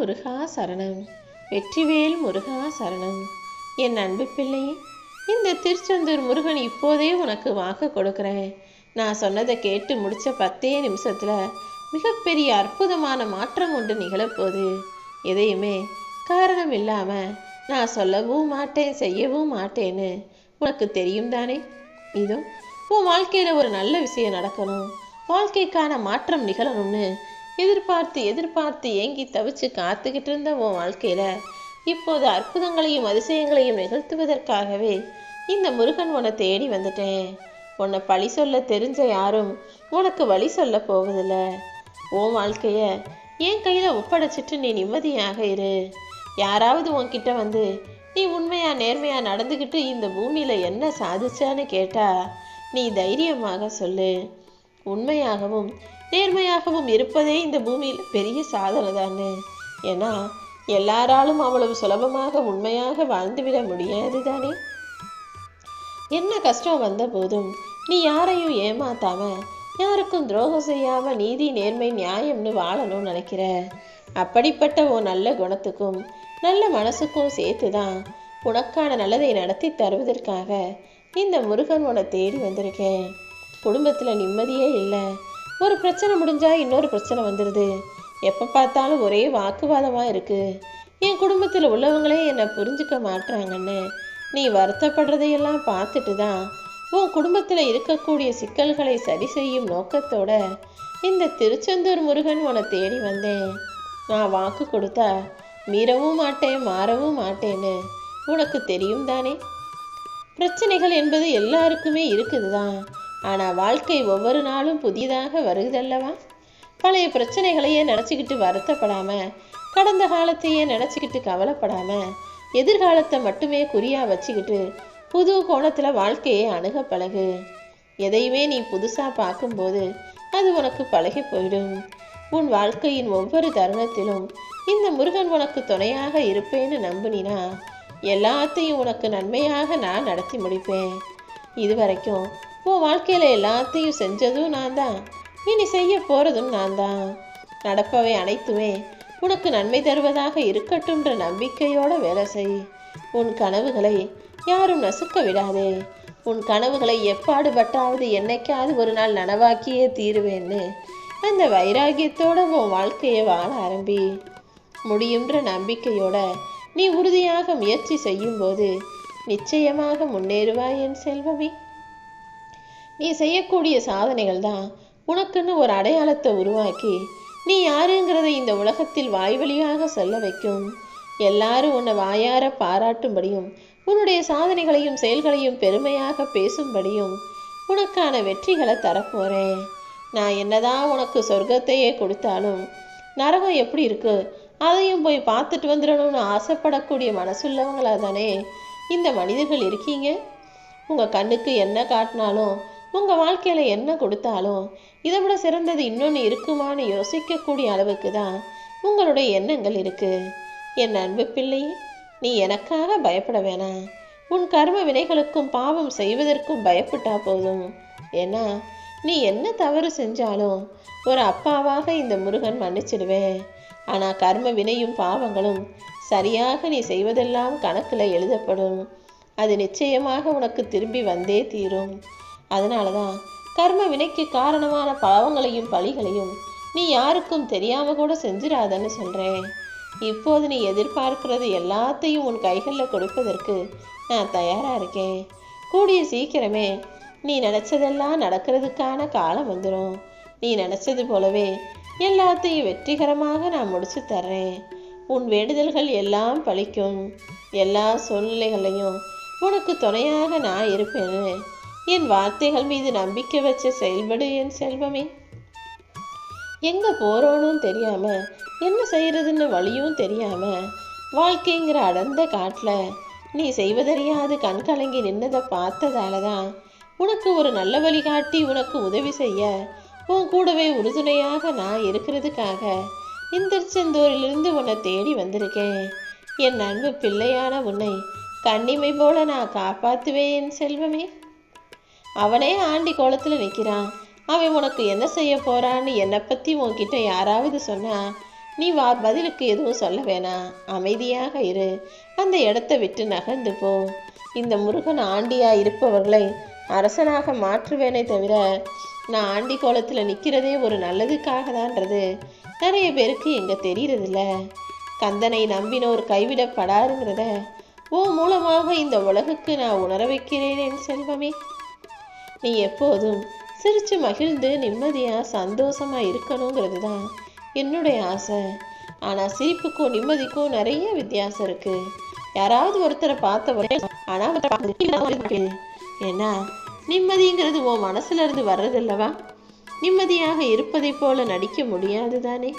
முருகா சரணம். வெற்றிவேல் முருகா சரணம். என் அன்பு பிள்ளையே இந்த திருச்செந்தூர் முருகன் இப்போதே உனக்கு வாக்கு கொடுக்குறேன். நான் சொன்னதை கேட்டு முடிச்ச பத்தே நிமிஷத்துல மிகப்பெரிய அற்புதமான மாற்றம் ஒன்று நிகழப்போகுது. எதையுமே காரணம் இல்லாம நான் சொல்லவும் மாட்டேன் செய்யவும் மாட்டேன்னு உனக்கு தெரியும் தானே? இதோ உன் வாழ்க்கையில ஒரு நல்ல விஷயம் நடக்கணும். வாழ்க்கைக்கான மாற்றம் நிகழணும்னு எதிர்பார்த்து எதிர்பார்த்து ஏங்கி தவிச்சு காத்துக்கிட்டு இருந்த உன் வாழ்க்கையில இப்போது அற்புதங்களையும் அதிசயங்களையும் நிகழ்த்துவதற்காகவே இந்த முருகன் உன்னை தேடி வந்துட்டேன். உன்னை பழி சொல்ல தெரிஞ்ச யாரும் உனக்கு வழி சொல்ல போவதில்ல. உன் வாழ்க்கைய என் கையில ஒப்படைச்சிட்டு நீ நிம்மதியாக இரு. யாராவது உன்கிட்ட வந்து நீ உண்மையா நேர்மையா நடந்துக்கிட்டு இந்த பூமியில என்ன சாதிச்சான்னு கேட்டா நீ தைரியமாக சொல்லு. உண்மையாகவும் நேர்மையாகவும் இருப்பதே இந்த பூமியில் பெரிய சாதனை தானே. ஏன்னா எல்லாராலும் அவ்வளவு சுலபமாக உண்மையாக வாழ்ந்துவிட முடியாது தானே. என்ன கஷ்டம் வந்த போதும் நீ யாரையும் ஏமாத்தாம யாருக்கும் துரோகம் செய்யாம நீதி நேர்மை நியாயம்னு வாழணும்னு நினைக்கிற? அப்படிப்பட்ட ஓ நல்ல குணத்துக்கும் நல்ல மனசுக்கும் சேர்த்து தான் உனக்கான நல்லதை நடத்தி தருவதற்காக இந்த முருகன் உன தேடி வந்திருக்கேன். குடும்பத்தில் நிம்மதியே இல்லை. ஒரு பிரச்சனை முடிஞ்சால் இன்னொரு பிரச்சனை வந்துடுது எப்போ பார்த்தாலும் ஒரே வாக்குவாதமாக இருக்குது என் குடும்பத்தில் உள்ளவங்களே என்னை புரிஞ்சுக்க மாட்றாங்கன்னு. நீ வருத்தப்படுறதையெல்லாம் பார்த்துட்டு தான் உன் குடும்பத்தில் இருக்கக்கூடிய சிக்கல்களை சரி செய்யும் நோக்கத்தோட இந்த திருச்செந்தூர் முருகன் உன்னை தேடி வந்தேன். நான் வாக்கு கொடுத்தா மீறவும் மாட்டேன் மாறவும் மாட்டேன்னு உனக்கு தெரியும் தானே? பிரச்சனைகள் என்பது எல்லாருக்குமே இருக்குது தான் ஆனால் வாழ்க்கை ஒவ்வொரு நாளும் புதிதாக வருகுதல்லவா பழைய பிரச்சனைகளையே நினச்சிக்கிட்டு வருத்தப்படாமல் கடந்த காலத்தையே நினச்சிக்கிட்டு கவலைப்படாமல் எதிர்காலத்தை மட்டுமே குறியாக வச்சுக்கிட்டு புது கோணத்தில் வாழ்க்கையை அணுக பழகு. எதையுமே நீ புதுசாக பார்க்கும்போது அது உனக்கு பழகி போயிடும். உன் வாழ்க்கையின் ஒவ்வொரு தருணத்திலும் இந்த முருகன் உனக்கு துணையாக இருப்பேன்னு நம்புனினா எல்லாத்தையும் உனக்கு நன்மையாக நான் நடத்தி முடிப்பேன். இதுவரைக்கும் உன் வாழ்க்கையில் எல்லாத்தையும் செஞ்சதும் நான் தான். இனி செய்ய போகிறதும் நான் தான். நடப்பவை அனைத்துமே உனக்கு நன்மை தருவதாக இருக்கட்டும்ன்ற நம்பிக்கையோட வேலை செய். உன் கனவுகளை யாரும் நசுக்க விடாதே. உன் கனவுகளை எப்பாடுபட்டாவது என்னைக்காவது ஒரு நாள் நனவாக்கியே தீருவேன்னு அந்த வைராகியத்தோட உன் வாழ்க்கையை வாழ ஆரம்பி. முடியுன்ற நம்பிக்கையோட நீ உறுதியாக முயற்சி செய்யும்போது நிச்சயமாக முன்னேறுவாய் என் செல்வமே. நீ செய்யக்கூடிய சாதனைகள் தான் உனக்குன்னு ஒரு அடையாளத்தை உருவாக்கி நீ யாருங்கிறதை இந்த உலகத்தில் வாய்வழியாக சொல்ல வைக்கும். எல்லாரும் உன்னை வாயார பாராட்டும்படியும் உன்னுடைய சாதனைகளையும் செயல்களையும் பெருமையாக பேசும்படியும் உனக்கான வெற்றிகளை தரப்போறேன் நான் என்னதான் உனக்கு சொர்க்கத்தையே கொடுத்தாலும் நரகம் எப்படி இருக்கு? அதையும் போய் பார்த்துட்டு வந்துடணும்னு ஆசைப்படக்கூடிய மனசுள்ளவங்களா தானே இந்த மனிதர்கள் இருக்கீங்க? உங்க கண்ணுக்கு என்ன காட்டினாலும் உங்கள் வாழ்க்கையில் என்ன கொடுத்தாலும் இதை விட சிறந்தது இன்னொன்று இருக்குமான்னு யோசிக்கக்கூடிய அளவுக்கு தான் உங்களுடைய எண்ணங்கள் இருக்கு. என் அன்பு பிள்ளையே நீ எனக்காக பயப்பட வேணாம். உன் கர்ம வினைகளுக்கும் பாவம் செய்வதற்கும் பயப்பட்டா போதும். ஏன்னா நீ என்ன தவறு செஞ்சாலும் ஒரு அப்பாவாக இந்த முருகன் மன்னிச்சிடுவேன். ஆனால் கர்ம வினையும் பாவங்களும் சரியாக நீ செய்வதெல்லாம் கணக்கில் எழுதப்படும். அது நிச்சயமாக உனக்கு திரும்பி வந்தே தீரும். அதனால தான் கர்ம வினைக்கு காரணமான பாவங்களையும் பழிகளையும் நீ யாருக்கும் தெரியாம கூட செஞ்சிடாதன்னு சொல்றேன் இப்போது நீ எதிர்பார்க்கிறது எல்லாத்தையும் உன் கைகளில் கொடுப்பதற்கு நான் தயாரா இருக்கேன். கூடிய சீக்கிரமே நீ நினைச்சதெல்லாம் நடக்கிறதுக்கான காலம் வந்துடும் நீ நினைச்சது போலவே எல்லாத்தையும் வெற்றிகரமாக நான் முடிச்சு தர்றேன். உன் வேண்டுதல்கள் எல்லாம் பழிக்கும். எல்லா சூழ்நிலைகளையும் உனக்கு துணையாக நான் இருப்பேன்னு என் வார்த்தைகள் மீது நம்பிக்கை வச்சு செயல்படு என் செல்வமே. எங்க போறோன்னு தெரியாம என்ன செய்யறதுன்னு வழியும் தெரியாம வாழ்க்கைங்கிற அடர்ந்த காட்டில் நீ செய்வதறியாது கண் கலங்கி நின்னதை பார்த்ததால தான் உனக்கு ஒரு நல்ல வழிகாட்டி உனக்கு உதவி செய்ய உன் கூடவே உறுதுணையாக நான் இருக்கிறதுக்காக இந்திரச்செந்தூரிலிருந்து உன்னை தேடி வந்திருக்கேன். என் அன்பு பிள்ளையான உன்னை கண்ணிமை போல நான் காப்பாத்துவேன் என் செல்வமே. அவனே ஆண்டி கோலத்தில் நிற்கிறான் அவன் உனக்கு என்ன செய்ய போறான்னு என்னை பற்றி உன்கிட்ட யாராவது சொன்னா நீ வா பதிலுக்கு எதுவும் சொல்ல வேணாம். அமைதியாக இரு. அந்த இடத்த விட்டு நகர்ந்து போ. இந்த முருகன் ஆண்டியா இருப்பவர்களை அரசனாக மாற்றுவேனே தவிர நான் ஆண்டி கோலத்தில் நிற்கிறதே ஒரு நல்லதுக்காக தான்றது நிறைய பேருக்கு எங்கே தெரியறதில்ல. கந்தனை நம்பினோர் கைவிடப்படாருங்கிறத ஓ மூலமாக இந்த உலகுக்கு நான் உணர வைக்கிறேன் செல்வமே. நீ எப்போதும் சிரிச்சு மகிழ்ந்து நிம்மதியா சந்தோஷமா இருக்கணுங்கிறது தான் என்னுடைய ஆசை. ஆனா சிரிப்புக்கும் நிம்மதிக்கும் நிறைய வித்தியாசம் இருக்கு. யாராவது ஒருத்தரை பார்த்த உடனே ஏன்னா நிம்மதிங்கிறது உன் மனசுல இருந்து வர்றதில்லவா? நிம்மதியாக இருப்பதைப் போல நடிக்க முடியாது தானே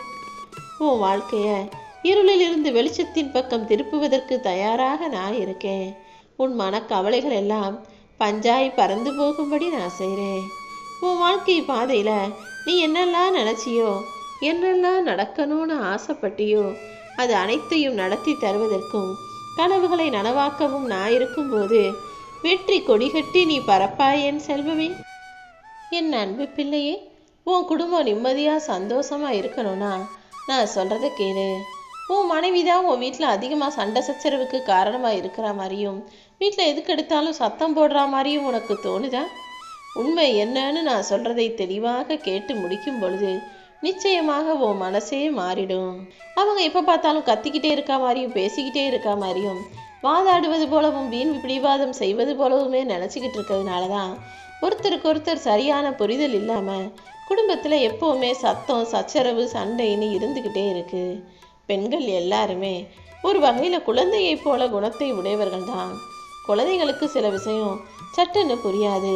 உன் வாழ்க்கைய இருளிலிருந்து வெளிச்சத்தின் பக்கம் திருப்புவதற்கு தயாராக நான் இருக்கேன். உன் மனக்கவலைகள் எல்லாம் பஞ்சாய் பறந்து போகும்படி நான் செய்கிறேன் உன் வாழ்க்கை பாதையில் நீ என்னெல்லாம் நினச்சியோ என்னெல்லாம் நடக்கணும்னு ஆசைப்பட்டியோ அது அனைத்தையும் நடத்தி தருவதற்கும் கனவுகளை நனவாக்கவும் நான் இருக்கும்போது வெற்றி கொடிகட்டி நீ பறப்பாய் என் செல்வமே. என் அன்பு பிள்ளையே உன் குடும்பம் நிம்மதியாக சந்தோஷமாக இருக்கணும்னா நான் சொல்கிறத கேளு. உன் மனைவி தான் உன் வீட்டில் அதிகமாக சண்டை சச்சரவுக்கு காரணமாக இருக்கிற மாதிரியும் வீட்டில் எதுக்கு எடுத்தாலும் சத்தம் போடுற மாதிரியும் உனக்கு தோணுதா? உண்மை என்னன்னு நான் சொல்கிறதை தெளிவாக கேட்டு முடிக்கும் பொழுது நிச்சயமாக உன் மனசே மாறிடும். அவங்க எப்போ பார்த்தாலும் கத்திக்கிட்டே இருக்கா மாதிரியும் பேசிக்கிட்டே இருக்கா மாதிரியும் வாதாடுவது போலவும் வீண் பிடிவாதம் செய்வது போலவுமே நினச்சிக்கிட்டு இருக்கிறதுனால தான் ஒருத்தருக்கு ஒருத்தர் சரியான புரிதல் இல்லாமல் குடும்பத்தில் எப்போவுமே சத்தம் சச்சரவு சண்டைன்னு இருந்துக்கிட்டே இருக்குது பெண்கள் எல்லாருமே ஒரு வகையில் குழந்தையைப் போல குணத்தை உடையவர்கள் தான் குழந்தைகளுக்கு சில விஷயம் சட்டுன்னு புரியாது.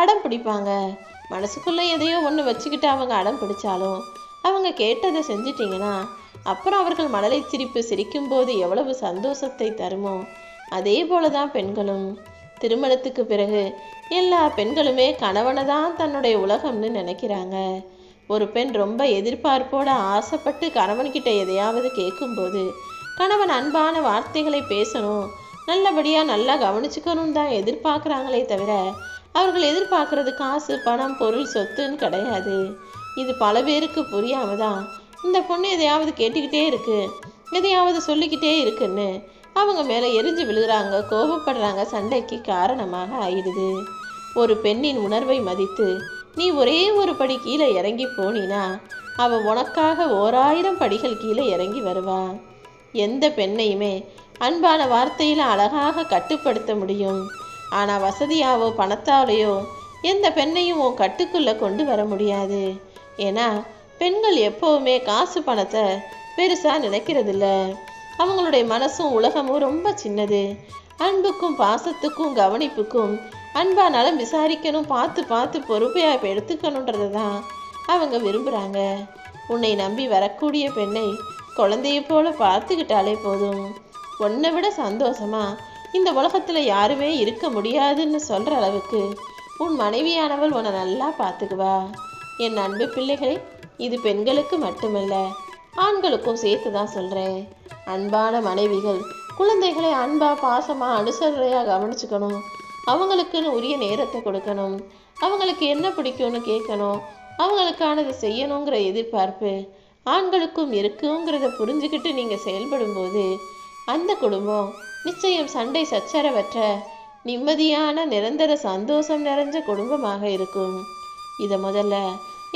அடம் பிடிப்பாங்க. மனசுக்குள்ளே எதையோ ஒன்று வச்சுக்கிட்டு அவங்க அடம் பிடிச்சாலும் அவங்க கேட்டதை செஞ்சிட்டிங்கன்னா அப்புறம் அவர்கள் மழலை சிரிப்பு சிரிக்கும்போது எவ்வளவு சந்தோஷத்தை தருமோ அதே போல தான் பெண்களும். திருமணத்துக்கு பிறகு எல்லா பெண்களுமே கணவனை தான் தன்னுடைய உலகம்னு நினைக்கிறாங்க. ஒரு பெண் ரொம்ப எதிர்பார்ப்போட ஆசைப்பட்டு கணவன்கிட்ட எதையாவது கேட்கும்போது கணவன் அன்பான வார்த்தைகளை பேசணும் நல்லபடியாக நல்லா கவனிச்சுக்கணும் தான் எதிர்பார்க்குறாங்களே தவிர அவர்கள் எதிர்பார்க்கறது காசு பணம் பொருள் சொத்துன்னு கிடையாது. இது பல பேருக்கு புரியாம தான் இந்த பொண்ணு எதையாவது கேட்டுக்கிட்டே இருக்கு எதையாவது சொல்லிக்கிட்டே இருக்குன்னு அவங்க மேலே எரிஞ்சு விழுகிறாங்க கோபப்படுறாங்க சண்டைக்கு காரணமாக ஆயிடுது. ஒரு பெண்ணின் உணர்வை மதித்து நீ ஒரே ஒரு படி கீழே இறங்கி போனினா அவள் உனக்காக ஓராயிரம் படிகள் கீழே இறங்கி வருவா. எந்த பெண்ணையுமே அன்பான வார்த்தையில் அழகாக கட்டுப்படுத்த முடியும். ஆனால் வசதியாவோ பணத்தாலேயோ எந்த பெண்ணையும் உன் கட்டுக்குள்ளே கொண்டு வர முடியாது. ஏன்னா பெண்கள் எப்போவுமே காசு பணத்தை பெருசாக நினைக்கிறதில்ல. அவங்களுடைய மனசும் உலகமும் ரொம்ப சின்னது. அன்புக்கும் பாசத்துக்கும் கவனிப்புக்கும் அன்பானாலும் விசாரிக்கணும் பார்த்து பார்த்து பொறுப்பையாக இப்போ எடுத்துக்கணுன்றது தான் அவங்க விரும்புகிறாங்க உன்னை நம்பி வரக்கூடிய பெண்ணை குழந்தையை போல பார்த்துக்கிட்டாலே போதும். உன்னை விட சந்தோஷமா இந்த உலகத்தில் யாருமே இருக்க முடியாதுன்னு சொல்கிற அளவுக்கு உன் மனைவியானவள் உன்னை நல்லா பார்த்துக்குவா. என் அன்பு பிள்ளைகளே இது பெண்களுக்கு மட்டுமல்ல ஆண்களுக்கும் சேர்த்து தான் சொல்கிறேன் அன்பான மனைவிகள் குழந்தைகளை அன்பா பாசமா அனுசரணையாக கவனிச்சுக்கணும். அவங்களுக்குன்னு உரிய நேரத்தை கொடுக்கணும். அவங்களுக்கு என்ன பிடிக்கும்னு கேட்கணும். அவங்களுக்கானது செய்யணுங்கிற எதிர்பார்ப்பு ஆண்களுக்கும் இருக்குங்கிறத புரிஞ்சுக்கிட்டு நீங்கள் செயல்படும்போது அந்த குடும்பம் நிச்சயம் சண்டை சச்சரவற்ற நிம்மதியான நிரந்தர சந்தோஷம் நிறைஞ்ச குடும்பமாக இருக்கும். இதை முதல்ல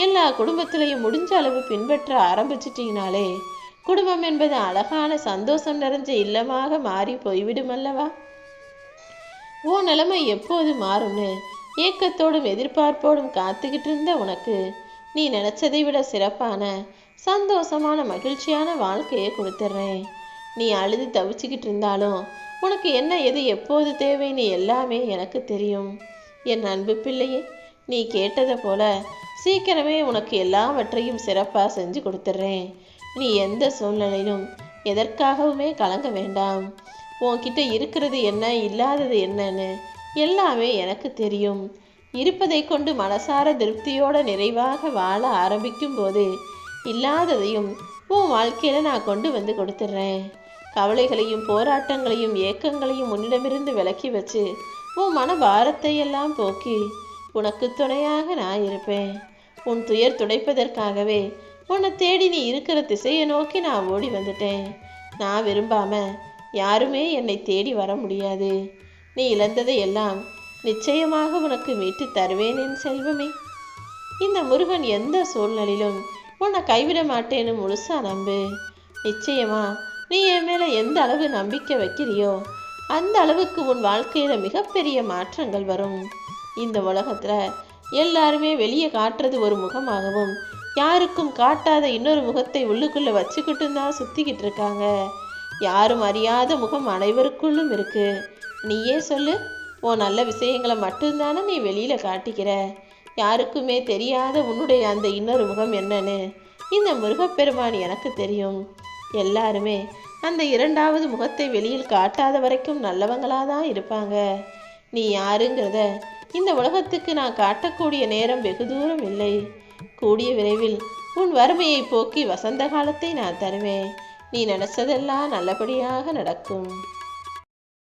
எல்லா குடும்பத்திலையும் முடிஞ்ச அளவு பின்பற்ற ஆரம்பிச்சிட்டிங்கனாலே குடும்பம் என்பது அழகான சந்தோஷம் நிறைஞ்ச இல்லமாக மாறி போய்விடும் அல்லவா? ஓ நிலைமை எப்போது மாறும்னு ஏக்கத்தோடும் எதிர்பார்ப்போடும் காத்துக்கிட்டு இருந்த உனக்கு நீ நினைச்சதை விட சிறப்பான சந்தோஷமான மகிழ்ச்சியான வாழ்க்கையை கொடுத்துட்றேன் நீ அழுது தவிச்சுக்கிட்டு இருந்தாலும் உனக்கு என்ன எது எப்போது தேவைன்னு எல்லாமே எனக்கு தெரியும். என் அன்பு பிள்ளையே நீ கேட்டதை போல சீக்கிரமே உனக்கு எல்லாவற்றையும் சிறப்பாக செஞ்சு கொடுத்துட்றேன் நீ எந்த சூழ்நிலையிலும் எதற்காகவுமே கலங்க வேண்டாம். உன்கிட்ட இருக்கிறது என்ன இல்லாதது என்னன்னு எல்லாமே எனக்கு தெரியும். இருப்பதை கொண்டு மனசார திருப்தியோட நிறைவாக வாழ ஆரம்பிக்கும் போது இல்லாததையும் உன் வாழ்க்கையில நான் கொண்டு வந்து கொடுத்துட்றேன். கவலைகளையும் போராட்டங்களையும் ஏக்கங்களையும் உன்னிடமிருந்து விலக்கி வச்சு உன் மன பாரத்தை எல்லாம் போக்கி உனக்கு துணையாக நான் இருப்பேன். உன் துயர் துடைப்பதற்காகவே உன்னை தேடி நீ இருக்கிற திசையை நோக்கி நான் ஓடி வந்துட்டேன். நான் விரும்பாமல் யாருமே என்னை தேடி வர முடியாது. நீ இழந்ததை எல்லாம் நிச்சயமாக உனக்கு மீட்டு தருவேன் என் செல்வமே. இந்த முருகன் எந்த சூழ்நிலையிலும் உன்னை கைவிட மாட்டேன்னு முழுசா நம்பு. நிச்சயமா நீ என் மேல எந்த அளவு நம்பிக்கை வைக்கிறியோ அந்த அளவுக்கு உன் வாழ்க்கையில மிகப்பெரிய மாற்றங்கள் வரும். இந்த உலகத்துல எல்லாருமே வெளியே காட்டுறது ஒரு முகமாகவும் யாருக்கும் காட்டாத இன்னொரு முகத்தை உள்ளுக்குள்ள வச்சுக்கிட்டு தான் சுத்திக்கிட்டு இருக்காங்க. யாரும் அறியாத முகம் அனைவருக்குள்ளும் இருக்கு. நீயே சொல்லு உன் நல்ல விஷயங்களை மட்டும்தானே நீ வெளியில காட்டிக்கிற? யாருக்குமே தெரியாத உன்னுடைய அந்த இன்னொரு முகம் என்னன்னு. இந்த முருகப்பெருமான் எனக்கு தெரியும். எல்லாருமே அந்த இரண்டாவது முகத்தை வெளியில் காட்டாத வரைக்கும் நல்லவங்களாக தான் இருப்பாங்க. நீ யாருங்கிறத இந்த உலகத்துக்கு நான் காட்டக்கூடிய நேரம் வெகு தூரம் இல்லை. கூடிய விரைவில் உன் வறுமையை போக்கி வசந்த காலத்தை நான் தருவேன். நீ நினைச்சதெல்லாம் நல்லபடியாக நடக்கும்.